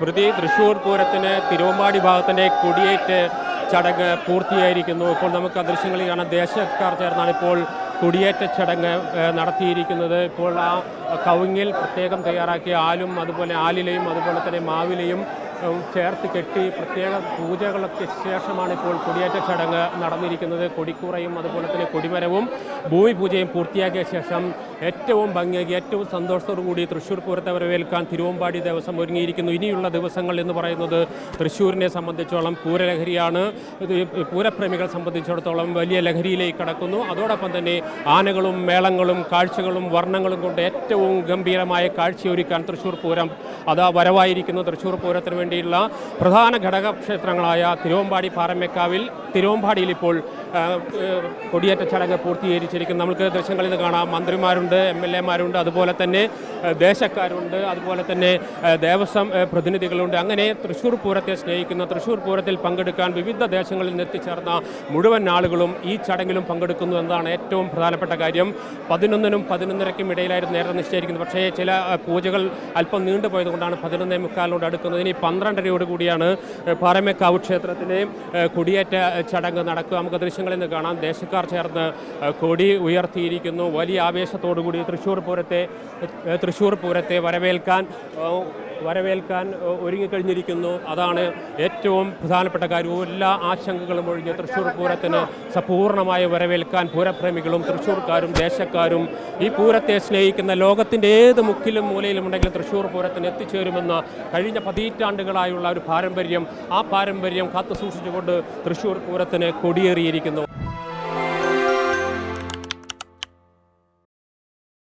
സ്മൃതി തൃശ്ശൂർ പൂരത്തിന് തിരുവമ്പാടി ഭാഗത്തിന്റെ കൊടിയേറ്റ് ചടങ്ങ് പൂർത്തിയായിരിക്കുന്നു. ഇപ്പോൾ നമുക്ക് ആ ദൃശ്യങ്ങളിൽ ദേശക്കാർ ചേർന്നാണ് ഇപ്പോൾ കുടിയേറ്റ ചടങ്ങ് നടത്തിയിരിക്കുന്നത്. ഇപ്പോൾ ആ കവുങ്ങിൽ പ്രത്യേകം തയ്യാറാക്കിയ ആലും അതുപോലെ ആലിലയും അതുപോലെ തന്നെ മാവിലയും ചേർത്ത് കെട്ടി പ്രത്യേക പൂജകളൊക്കെ ശേഷമാണ് ഇപ്പോൾ കൊടിയേറ്റ ചടങ്ങ് നടന്നിരിക്കുന്നത്. കൊടിക്കൂറയും അതുപോലെ തന്നെ കൊടിമരവും ഭൂമി പൂജയും പൂർത്തിയാക്കിയ ശേഷം ഏറ്റവും ഭംഗിയാക്കി ഏറ്റവും സന്തോഷത്തോടു കൂടി തൃശ്ശൂർ പൂരത്തെ വരവേൽക്കാൻ തിരുവമ്പാടി ദേവസ്വം ഒരുങ്ങിയിരിക്കുന്നു. ഇനിയുള്ള ദിവസങ്ങൾ എന്ന് പറയുന്നത് തൃശ്ശൂരിനെ സംബന്ധിച്ചോളം പൂരലഹരിയാണ്. ഇത് ഈ പൂരപ്രേമികളെ സംബന്ധിച്ചിടത്തോളം വലിയ ലഹരിയിലേക്ക് കടക്കുന്നു. അതോടൊപ്പം തന്നെ ആനകളും മേളങ്ങളും കാഴ്ചകളും വർണങ്ങളും കൊണ്ട് ഏറ്റവും ഗംഭീരമായ കാഴ്ചയൊരുക്കാൻ തൃശ്ശൂർ പൂരം അതാ വരവായിരിക്കുന്നു. തൃശ്ശൂർ പൂരത്തിന് വേണ്ടിയുള്ള പ്രധാന ഘടകക്ഷേത്രങ്ങളായ തിരുവമ്പാടി പാറമേക്കാവിൽ തിരുവമ്പാടിയിൽ ഇപ്പോൾ കൊടിയേറ്റ ചടങ്ങ് പൂർത്തീകരിച്ചിരിക്കുന്നു. നമുക്ക് ദൃശ്യങ്ങളിൽ നിന്ന് കാണാം. മന്ത്രിമാരുണ്ട്. എം എൽ എമാരുണ്ട് അതുപോലെ തന്നെ ദേശക്കാരുണ്ട്. അതുപോലെ തന്നെ ദേവസ്വം പ്രതിനിധികളുണ്ട്. അങ്ങനെ തൃശ്ശൂർ പൂരത്തെ സ്നേഹിക്കുന്ന തൃശ്ശൂർ പൂരത്തിൽ പങ്കെടുക്കാൻ വിവിധ ദേശങ്ങളിൽ നിന്ന് എത്തിച്ചേർന്ന മുഴുവൻ ആളുകളും ഈ ചടങ്ങിലും പങ്കെടുക്കുന്നു എന്നതാണ് ഏറ്റവും പ്രധാനപ്പെട്ട കാര്യം. പതിനൊന്നിനും പതിനൊന്നരയ്ക്കും ഇടയിലായിരുന്നു നേരത്തെ നിശ്ചയിക്കുന്നത് പക്ഷേ ചില പൂജകൾ അല്പം നീണ്ടുപോയതുകൊണ്ടാണ് പതിനൊന്നേ മുക്കാലിനോട് അടുക്കുന്നത്. ഇനി പന്ത്രണ്ടരയോട് കൂടിയാണ് പാറമേക്കാവ് ക്ഷേത്രത്തിലെ കൊടിയേറ്റ ചടങ്ങ് നടക്കുക. നമുക്ക് ദൃശ്യങ്ങളിൽ നിന്ന് കാണാം. ദേശക്കാർ ചേർന്ന് കൊടി ഉയർത്തിയിരിക്കുന്നു. വലിയ ആവേശത്തോടു കൂടി തൃശ്ശൂർ പൂരത്തെ തൃശ്ശൂർ പൂരത്തെ വരവേൽക്കാൻ വരവേൽക്കാൻ ഒരുങ്ങിക്കഴിഞ്ഞിരിക്കുന്നു. അതാണ് ഏറ്റവും പ്രധാനപ്പെട്ട കാര്യം. എല്ലാ ആശങ്കകളും ഒഴിഞ്ഞ് തൃശ്ശൂർ പൂരത്തിന് സപൂർണമായി വരവേൽക്കാൻ പൂരപ്രേമികളും തൃശ്ശൂർക്കാരും ദേശക്കാരും ഈ പൂരത്തെ സ്നേഹിക്കുന്ന ലോകത്തിന്റെ ഏത് മുക്കിലും മൂലയിലും ഉണ്ടെങ്കിലും തൃശ്ശൂർ പൂരത്തിന് എത്തിച്ചേരുമെന്ന കഴിഞ്ഞ പതിറ്റാണ്ടുകളായുള്ള ഒരു പാരമ്പര്യം. ആ പാരമ്പര്യം കാത്തു സൂക്ഷിച്ചുകൊണ്ട് തൃശ്ശൂർ പൂരത്തിന് കൊടിയേറിയിരിക്കുന്നു.